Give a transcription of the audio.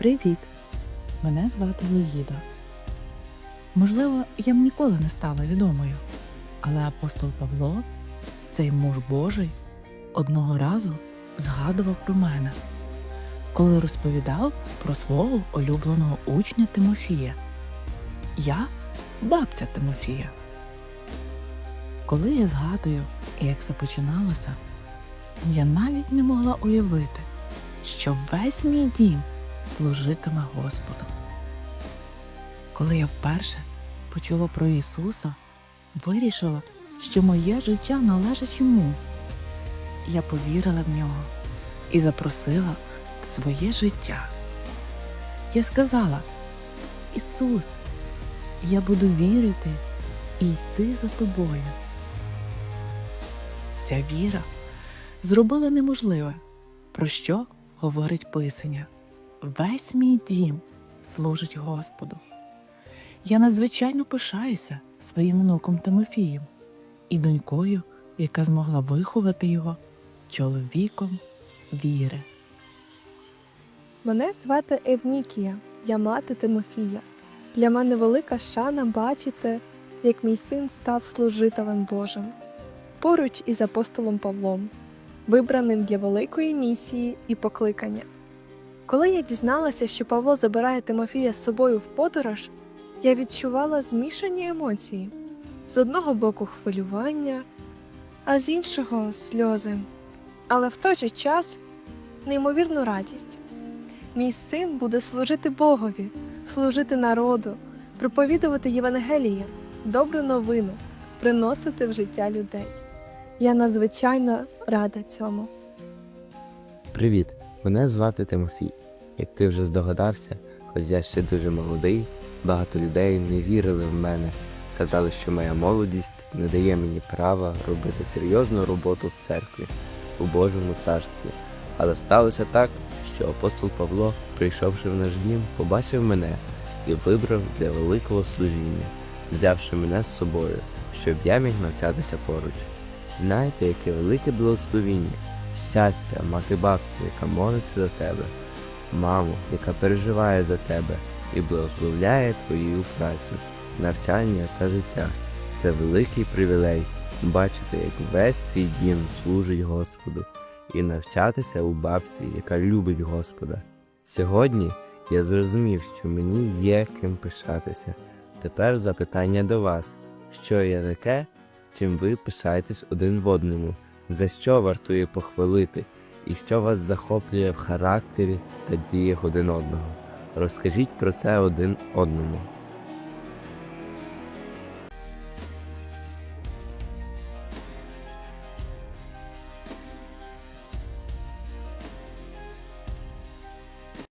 Привіт! Мене звати Луїда. Можливо, я б ніколи не стала відомою, але апостол Павло, цей муж Божий, одного разу згадував про мене, коли розповідав про свого улюбленого учня Тимофія. Я бабця Тимофія. Коли я згадую, як це починалося, я навіть не могла уявити, що весь мій дім служитиме Господу. Коли я вперше почула про Ісуса, вирішила, що моє життя належить йому. Я повірила в нього і запросила в своє життя. Я сказала: Ісус, я буду вірити і йти за тобою. Ця віра зробила неможливе, про що говорить Писання. Весь мій дім служить Господу. Я надзвичайно пишаюся своїм внуком Тимофієм і донькою, яка змогла виховати його чоловіком віри. Мене звати Евнікія, я мати Тимофія. Для мене велика шана бачити, як мій син став служителем Божим поруч із апостолом Павлом, вибраним для великої місії і покликання. Коли я дізналася, що Павло забирає Тимофія з собою в подорож, я відчувала змішані емоції з одного боку хвилювання, а з іншого сльози, але в той же час неймовірну радість. Мій син буде служити Богові, служити народу, проповідувати Євангеліє, добру новину, приносити в життя людей. Я надзвичайно рада цьому. Привіт, мене звати Тимофій. Як ти вже здогадався, хоч я ще дуже молодий, багато людей не вірили в мене, казали, що моя молодість не дає мені права робити серйозну роботу в церкві, у Божому царстві. Але сталося так, що апостол Павло, прийшовши в наш дім, побачив мене і вибрав для великого служіння, взявши мене з собою, щоб я міг навчатися поруч. Знаєте, яке велике благословіння, щастя мати бабцю, яка молиться за тебе, маму, яка переживає за тебе і благословляє твою працю, навчання та життя. Це великий привілей бачити, як весь твій дім служить Господу, і навчатися у бабці, яка любить Господа. Сьогодні я зрозумів, що мені є ким пишатися. Тепер запитання до вас: що є таке, чим ви пишаєтесь один в одному, за що вартує похвалити, і що вас захоплює в характері та діях один одного. Розкажіть про це один одному.